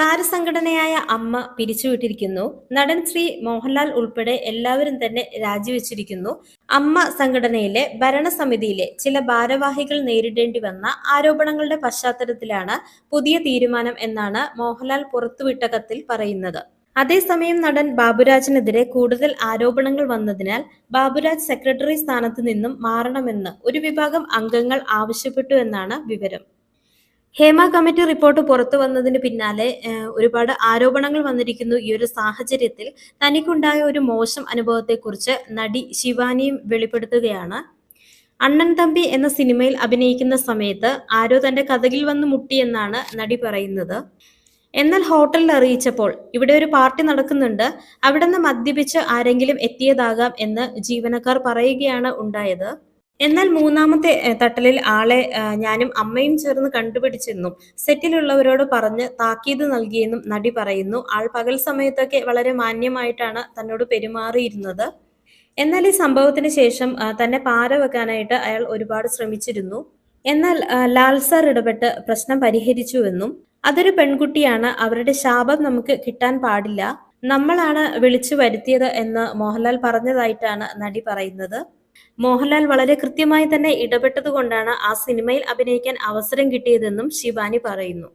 താരസംഘടനയായ അമ്മ പിരിച്ചുവിട്ടിരിക്കുന്നു. നടൻ ശ്രീ മോഹൻലാൽ ഉൾപ്പെടെ എല്ലാവരും തന്നെ രാജിവെച്ചിരിക്കുന്നു. അമ്മ സംഘടനയിലെ ഭരണസമിതിയിലെ ചില ഭാരവാഹികൾ നേരിടേണ്ടി വന്ന ആരോപണങ്ങളുടെ പശ്ചാത്തലത്തിലാണ് പുതിയ തീരുമാനം എന്നാണ് മോഹൻലാൽ പുറത്തുവിട്ട കത്തിൽ പറയുന്നത്. അതേസമയം നടൻ ബാബുരാജിനെതിരെ കൂടുതൽ ആരോപണങ്ങൾ വന്നതിനാൽ ബാബുരാജ് സെക്രട്ടറി സ്ഥാനത്ത് നിന്നും മാറണമെന്ന് ഒരു വിഭാഗം അംഗങ്ങൾ ആവശ്യപ്പെട്ടു എന്നാണ് വിവരം. ഹേമ കമ്മിറ്റി റിപ്പോർട്ട് പുറത്തു വന്നതിന് പിന്നാലെ ഒരുപാട് ആരോപണങ്ങൾ വന്നിരിക്കുന്നു. ഈ ഒരു സാഹചര്യത്തിൽ തനിക്കുണ്ടായ ഒരു മോശം അനുഭവത്തെക്കുറിച്ച് നടി ശിവാനിയും വെളിപ്പെടുത്തുകയാണ്. അണ്ണൻ തമ്പി എന്ന സിനിമയിൽ അഭിനയിക്കുന്ന സമയത്ത് ആരോ തന്റെ കഥകിൽ വന്ന് മുട്ടിയെന്നാണ് നടി പറയുന്നത്. എന്നാൽ ഹോട്ടലിൽ അറിയിച്ചപ്പോൾ ഇവിടെ ഒരു പാർട്ടി നടക്കുന്നുണ്ട്. അവിടെ നിന്ന് മദ്യപിച്ച് ആരെങ്കിലും എത്തിയതാകാം എന്ന് ജീവനക്കാർ പറയുകയാണ് ഉണ്ടായത്. എന്നാൽ മൂന്നാമത്തെ തട്ടലിൽ ആളെ ഞാനും അമ്മയും ചേർന്ന് കണ്ടുപിടിച്ചെന്നും സെറ്റിലുള്ളവരോട് പറഞ്ഞ് താക്കീത് നൽകിയെന്നും നടി പറയുന്നു. ആൾ പകൽ സമയത്തൊക്കെ വളരെ മാന്യമായിട്ടാണ് തന്നോട് പെരുമാറിയിരുന്നത്. എന്നാൽ ഈ സംഭവത്തിന് ശേഷം തന്നെ പാര വെക്കാനായിട്ട് അയാൾ ഒരുപാട് ശ്രമിച്ചിരുന്നു. എന്നാൽ ലാൽസാർ ലാൽ സാർ ഇടപെട്ട് പ്രശ്നം പരിഹരിച്ചുവെന്നും അതൊരു പെൺകുട്ടിയാണ് അവരുടെ ശാപം നമുക്ക് കിട്ടാൻ പാടില്ല. നമ്മളാണ് വിളിച്ചു വരുത്തിയത് എന്ന് മോഹൻലാൽ പറഞ്ഞതായിട്ടാണ് നടി പറയുന്നത്. മോഹൻലാൽ വളരെ കൃത്യമായി തന്നെ ഇടപെട്ടത് കൊണ്ടാണ് ആ സിനിമയിൽ അഭിനയിക്കാൻ അവസരം കിട്ടിയതെന്നും ശിവാനി പറയുന്നു.